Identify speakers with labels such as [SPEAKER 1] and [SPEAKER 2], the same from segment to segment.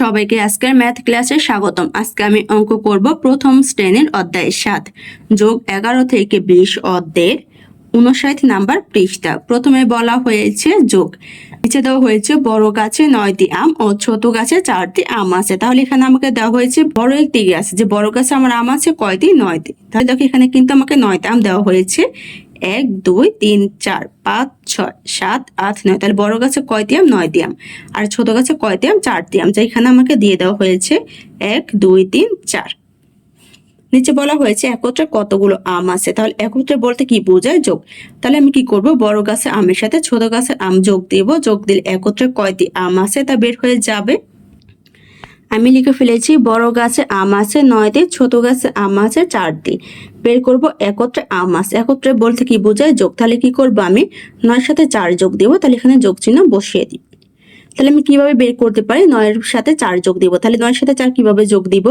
[SPEAKER 1] সবাইকে আজকের ম্যাথ ক্লাসে স্বাগতম আজকে আমি অঙ্ক করব প্রথম শ্রেণীর অধ্যায় সাত যোগ এগারো থেকে বিশ অধ্যায়ের উনষাট নাম্বার পৃষ্ঠা প্রথমে বলা হয়েছে যোগ নিচে দেওয়া হয়েছে বড় গাছে নয়টি আম ও ছোট গাছে চারটি আম আছে তাহলে এখানে আমাকে দেওয়া হয়েছে বড় একটি গাছ যে বড় গাছে আমার আম আছে কয়টি নয়টি তাহলে দেখো এখানে কিন্তু আমাকে নয়টি আম দেওয়া হয়েছে এক দুই তিন চার পাঁচ ছয় সাত আট নয় তাহলে বড় গাছে কয় দিয়াম নয় দিয়াম আর ছোট গাছে কয় দিয়াম চার দিয়াম যেখানে আমাকে দিয়ে দেওয়া হয়েছে এক দুই তিন চার নিচে বলা হয়েছে একত্রে কতগুলো আম আছে তাহলে একত্রে বলতে কি বোঝায় যোগ তাহলে আমি কি করব বড় গাছে আমের সাথে ছোট গাছের আম যোগ দিব যোগ দিলে একত্রে কয়টি আম আছে তা বের হয়ে যাবে আমি লিখে ফেলেছি বড় গাছে আম আছে নয় দিন ছোট গাছে আম আছে চার দিন বের করব একত্রে আম আছে একত্রে বলতে কি বোঝায় যোগ তাহলে কি করবো আমি নয়ের সাথে চার যোগ দেবো তাহলে এখানে যোগ চিহ্ন বসিয়ে দিই তাহলে আমি কিভাবে বের করতে পারি নয়ের সাথে চার যোগ দিব তাহলে নয়ের সাথে চার কিভাবে যোগ দিব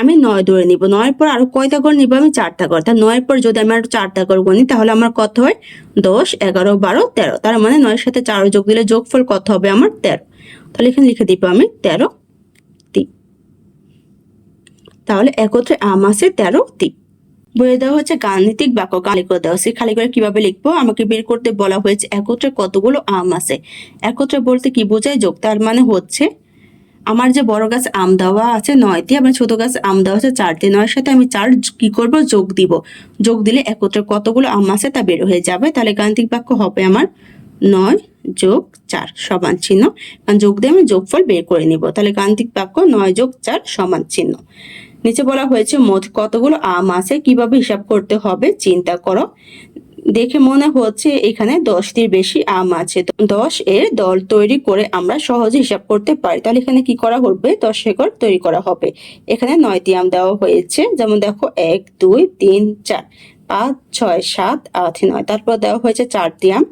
[SPEAKER 1] আমি নয় ধরে নিব নয়ের পর আরো কয়টা ঘর নিব আমি চারটা ঘর তাহলে নয়ের পর যদি আমি আরো চারটা ঘর গণি তাহলে আমার কত হয় দশ এগারো বারো তেরো তার মানে নয়ের সাথে চার যোগ দিলে যোগফল কত হবে আমার তেরো তাহলে এখানে লিখে দিব আমি তেরো তাহলে একত্রে আম আছে তেরোটি বলে দেওয়া হচ্ছে গাণিতিক বাক্য খালি করে দেওয়া হচ্ছে খালি করে কিভাবে লিখবো আমাকে বের করতে বলা হয়েছে একত্রে কতগুলো আম আছে একত্রে বলতে কি বোঝায় যোগ তার মানে হচ্ছে আমার যে বড় গাছ আম দেওয়া আছে নয়টি আমার ছোট গাছ আম দেওয়া আছে চারটি নয়ের সাথে আমি চার কি করব যোগ দিব যোগ দিলে একত্রে কতগুলো আম আছে তা বের হয়ে যাবে তাহলে গাণিতিক বাক্য হবে আমার নয় যোগ চার সমান চিহ্ন কারণ যোগ দিয়ে আমি যোগফল বের করে নিব তাহলে গাণিতিক বাক্য নয় যোগ চার সমান চিহ্ন নিচে বলা হয়েছে মোট কতগুলো আম আছে কিভাবে হিসাব করতে হবে চিন্তা করো দেখে মনে হচ্ছে এখানে দশটির বেশি আম আছে দশ এর দল তৈরি করে আমরা সহজে হিসাব করতে পারি তাহলে এখানে কি করা হবে দশ একর তৈরি করা হবে এখানে নয়টি আম দেওয়া হয়েছে যেমন দেখো এক দুই তিন চার পাঁচ ছয় সাত আট নয় তারপর দেওয়া হয়েছে চারটি আম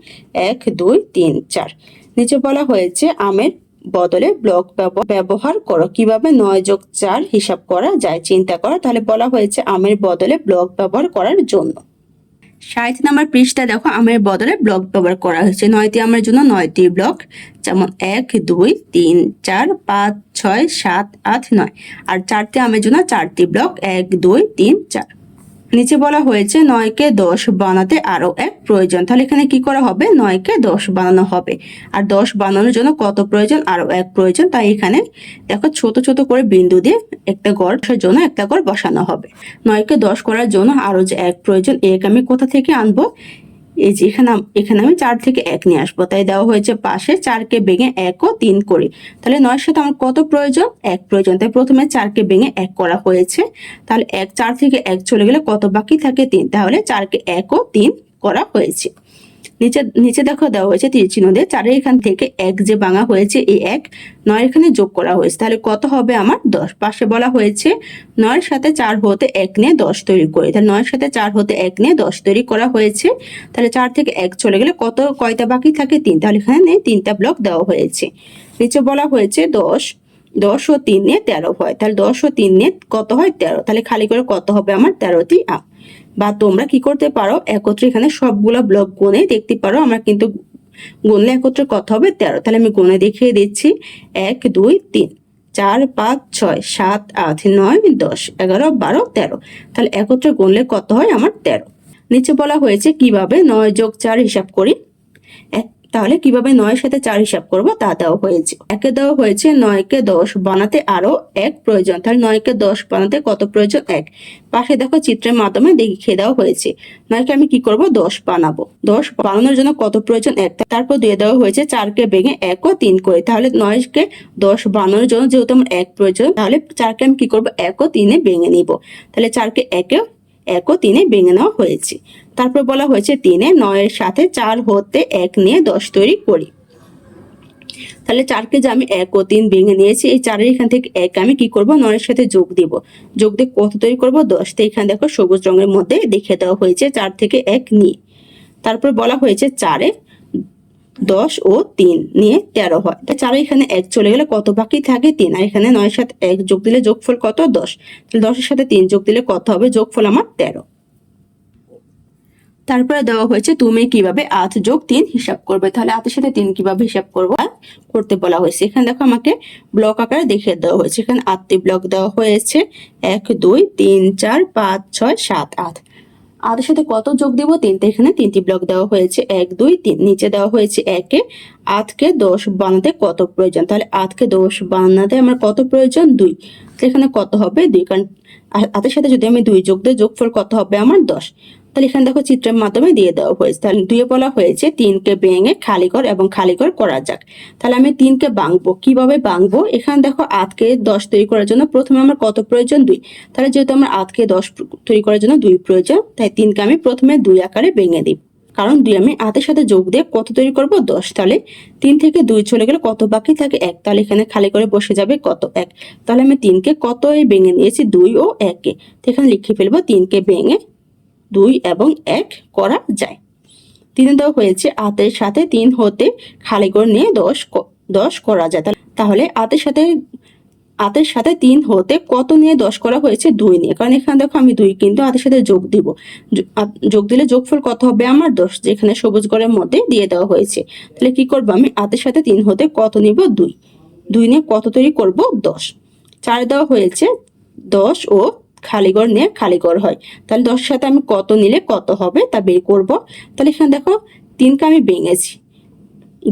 [SPEAKER 1] এক দুই তিন চার নিচে বলা হয়েছে আমের বদলে ব্লক ব্যবহার করো কিভাবে নয় যোগ চার হিসাব করা যায় চিন্তা করো তাহলে বলা হয়েছে আমের বদলে ব্লক ব্যবহার করার জন্য ষাট নাম্বার পৃষ্ঠা দেখো আমের বদলে ব্লক ব্যবহার করা হয়েছে নয়টি আমের জন্য নয়টি ব্লক যেমন এক দুই তিন চার পাঁচ ছয় সাত আট নয় আর চারটি আমের জন্য চারটি ব্লক এক দুই তিন চার নিচে বলা হয়েছে নয়কে দশ বানাতে আরও এক প্রয়োজন তাহলে এখানে কি করা হবে নয়কে দশ বানানো হবে আর দশ বানানোর জন্য কত প্রয়োজন আরও এক প্রয়োজন তাই এখানে দেখো ছোট ছোট করে বিন্দু দিয়ে একটা গড়ের জন্য একটা গড় বসানো হবে নয়কে দশ করার জন্য আরও যে এক প্রয়োজন এক আমি কোথা থেকে আনবো এই যে এখানে এখানে আমি চার থেকে এক নিয়ে আসবো তাই দেওয়া হয়েছে পাশে চারকে ভেঙে এক ও তিন করে তাহলে নয়ের সাথে আমার কত প্রয়োজন এক প্রয়োজন তাই প্রথমে চারকে ভেঙে এক করা হয়েছে তাহলে এক চার থেকে এক চলে গেলে কত বাকি থাকে তিন তাহলে চারকে এক ও তিন করা হয়েছে নিচে নিচে দেখো দেওয়া হয়েছে তীর চিহ্ন দিয়ে চারের এখান থেকে এক যে ভাঙা হয়েছে এই এক নয় এখানে যোগ করা হয়েছে তাহলে কত হবে আমার দশ পাশে বলা হয়েছে নয়ের সাথে চার হতে এক নিয়ে দশ তৈরি করে তাহলে নয়ের সাথে চার হতে এক নিয়ে দশ তৈরি করা হয়েছে তাহলে চার থেকে এক চলে গেলে কত কয়টা বাকি থাকে তিন তাহলে এখানে তিনটা ব্লক দেওয়া হয়েছে নিচে বলা হয়েছে দশ দশ ও তিন নিয়ে তেরো হয় তাহলে দশ ও তিন নিয়ে কত হয় তেরো তাহলে খালি করে কত হবে আমার তেরোটি আম বা তোমরা কি করতে পারো একত্রে এখানে সবগুলো ব্লক গুনে দেখতে পারো আমার কিন্তু গুনলে একত্রে কত হবে তেরো তাহলে আমি গুনে দেখিয়ে দিচ্ছি এক দুই তিন চার পাঁচ ছয় সাত আট নয় দশ এগারো বারো তেরো তাহলে একত্রে গুনলে কত হয় আমার তেরো নিচে বলা হয়েছে কিভাবে নয় যোগ চার হিসাব করি তাহলে কিভাবে নয়ের সাথে চার হিসাব করবো তা দেওয়া হয়েছে একে দেওয়া হয়েছে নয়কে দশ বানাতে আরো এক প্রয়োজন তাহলে নয়কে দশ বানাতে কত প্রয়োজন এক পাশে দেখো চিত্রের মাধ্যমে দেখিয়ে দেওয়া হয়েছে নয়কে আমি কি করব দশ বানাবো দশ বানানোর জন্য কত প্রয়োজন এক তারপর দিয়ে দেওয়া হয়েছে চারকে ভেঙে এক ও তিন করে তাহলে নয়কে দশ বানানোর জন্য যেহেতু আমার এক প্রয়োজন তাহলে চারকে আমি কি করবো এক ও তিনে ভেঙে নিব তাহলে চারকে একে একও তিনে ভেঙে নেওয়া হয়েছে তারপর বলা হয়েছে তিনে নয়ের সাথে চার হতে এক নিয়ে দশ তৈরি করি তাহলে চারকে যে আমি এক ও তিন ভেঙে নিয়েছি এই চারের এখান থেকে এক আমি কি করব নয়ের সাথে যোগ দিব যোগ দিয়ে কত তৈরি করবো দশ তো এখানে দেখো সবুজ রঙের মধ্যে দেখে দেওয়া হয়েছে চার থেকে এক নিয়ে তারপর বলা হয়েছে চারে দশ ও তিন নিয়ে তেরো হয় তা চারো এখানে এক চলে গেলে কত বাকি থাকে তিন আর এখানে নয় সাত এক যোগ দিলে যোগফল কত দশ তাহলে দশের সাথে তিন যোগ দিলে কত হবে যোগফল আমার তেরো তারপরে দেওয়া হয়েছে তুমি কিভাবে আট যোগ তিন হিসাব করবে তাহলে আধের সাথে তিন কিভাবে হিসাব করবো করতে বলা হয়েছে এখানে দেখো আমাকে ব্লক আকারে দেখিয়ে দেওয়া হয়েছে এখানে আটটি ব্লক দেওয়া হয়েছে এক দুই তিন চার পাঁচ ছয় সাত আট আদের সাথে কত যোগ দেব তিনটে এখানে তিনটি ব্লক দেওয়া হয়েছে এক দুই তিন নিচে দেওয়া হয়েছে একে আধকে দশ বানাতে কত প্রয়োজন তাহলে আধকে দশ বানাতে আমার কত প্রয়োজন দুই এখানে কত হবে দুই কারণ আতের সাথে যদি আমি দুই যোগ দিই যোগফল কত হবে আমার দশ তাহলে এখানে দেখো চিত্রের মাধ্যমে দিয়ে দেওয়া হয়েছে তাহলে দুয়ে বলা হয়েছে তিনকে ভেঙে খালি কর এবং খালি কর করা যাক তাহলে আমি তিনকে বাঙবো কিভাবে বাঙবো এখানে দেখো আতকে দশ তৈরি করার জন্য প্রথমে আমার কত প্রয়োজন দুই তাহলে যেহেতু আমার আতকে দশ তৈরি করার জন্য দুই প্রয়োজন তাই তিনকে আমি প্রথমে দুই আকারে ভেঙে দিই কারণ দুই আমি আতের সাথে যোগ দিয়ে কত তৈরি করব দশ তাহলে তিন থেকে দুই চলে গেলে কত বাকি থাকে এক তাহলে এখানে খালি করে বসে যাবে কত এক তাহলে আমি তিনকে কত ভেঙে নিয়েছি দুই ও একে এখানে লিখে ফেলবো তিনকে ভেঙে দুই এবং এক করা যায় তিন দাও হয়েছে আতের সাথে তিন হতে খালি করে নিয়ে দশ দশ করা যায় তাহলে আতের সাথে আতের সাথে তিন হতে কত নিয়ে দশ করা হয়েছে দুই নিয়ে কারণ এখানে দেখো আমি দুই কিন্তু আতের সাথে যোগ দিব যোগ দিলে যোগফল কত হবে আমার দশ যেখানে সবুজ গড়ের মধ্যে দিয়ে দেওয়া হয়েছে তাহলে কি করব আমি আতের সাথে তিন হতে কত নিব দুই দুই নিয়ে কত তৈরি করব দশ চার দেওয়া হয়েছে দশ ও খালিগড় নিয়ে খালিগড় হয় তাহলে দশ সাথে আমি কত নিলে কত হবে তা বের করব তাহলে এখানে দেখো তিনকে আমি ভেঙেছি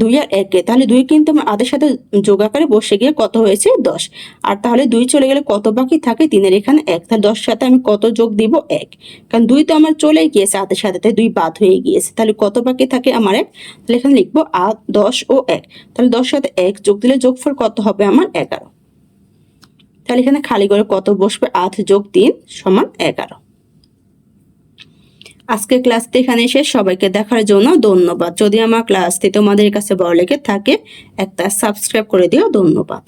[SPEAKER 1] দুই আর একে তাহলে দুই কিন্তু আমার আদের সাথে যোগ আকারে বসে গিয়ে কত হয়েছে দশ আর তাহলে দুই চলে গেলে কত বাকি থাকে তিনের এখানে এক তাহলে দশ সাথে আমি কত যোগ দিব এক কারণ দুই তো আমার চলেই গিয়েছে আদের সাথে তাই দুই বাদ হয়ে গিয়েছে তাহলে কত বাকি থাকে আমার এক তাহলে এখানে লিখবো আ দশ ও এক তাহলে দশ সাথে এক যোগ দিলে যোগফল কত হবে আমার এগারো তাহলে এখানে খালি করে কত বসবে আট যোগ তিন সমান এগারো আজকের ক্লাসটি এখানে এসে সবাইকে দেখার জন্য ধন্যবাদ যদি আমার ক্লাসটি তোমাদের কাছে বড় লেগে থাকে একটা সাবস্ক্রাইব করে দিও ধন্যবাদ